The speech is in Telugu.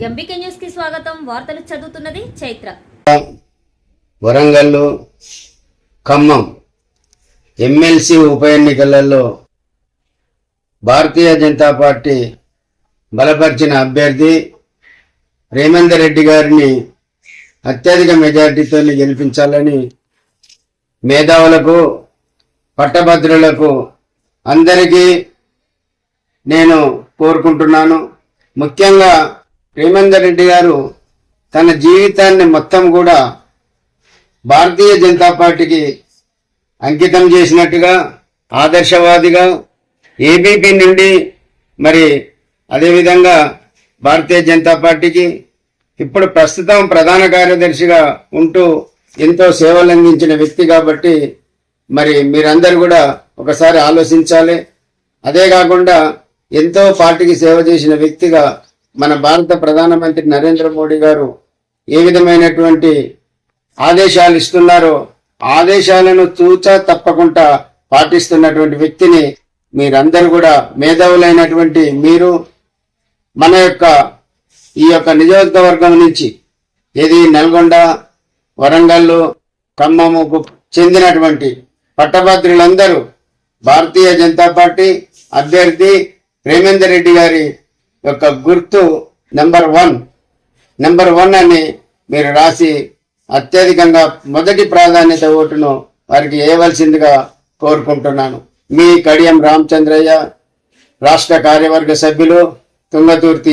ఎంబీకే న్యూస్కి స్వాగతం. వార్తలు చదువుతున్నది చైత్ర. వరంగల్ ఖమ్మం ఎమ్మెల్సీ ఉప ఎన్నికలలో భారతీయ జనతా పార్టీ బలపరిచిన అభ్యర్థి రేమందర్ రెడ్డి గారిని అత్యధిక మెజార్టీతో గెలిపించాలని మేధావులకు పట్టభద్రులకు అందరికీ నేను కోరుకుంటున్నాను. ముఖ్యంగా రేమందర్ రెడ్డి గారు తన జీవితాన్ని మొత్తం కూడా భారతీయ జనతా పార్టీకి అంకితం చేసినట్టుగా ఆదర్శవాదిగా ఏబీపీ నుండి మరి అదేవిధంగా భారతీయ జనతా పార్టీకి ఇప్పుడు ప్రస్తుతం ప్రధాన కార్యదర్శిగా ఉంటూ ఎంతో సేవలు అందించిన వ్యక్తి కాబట్టి మరి మీరందరూ కూడా ఒకసారి ఆలోచించాలి. అదే కాకుండా ఎంతో పార్టీకి సేవ చేసిన వ్యక్తిగా మన భారత ప్రధానమంత్రి నరేంద్ర మోడీ గారు ఏ విధమైనటువంటి ఆదేశాలు ఇస్తున్నారో ఆదేశాలను తూచా తప్పకుండా పాటిస్తున్నటువంటి వ్యక్తిని మీరందరూ కూడా మేధావులైనటువంటి మీరు మన యొక్క ఈ యొక్క నియోజకవర్గం నుంచి ఇది నల్గొండ వరంగల్ ఖమ్మముకు చెందినటువంటి పట్టభద్రులందరూ భారతీయ జనతా పార్టీ అభ్యర్థి రేమేందర్ రెడ్డి గారి యొక్క గుర్తు నెంబర్ వన్. నెంబర్ వన్ అని మీరు రాసి అత్యధికంగా మొదటి ప్రాధాన్యత ఓటును వారికి వేయవలసిందిగా కోరుకుంటున్నాను. మీ కడియం రామచంద్రయ్య రాష్ట్ర కార్యవర్గ సభ్యులు Thungathurthi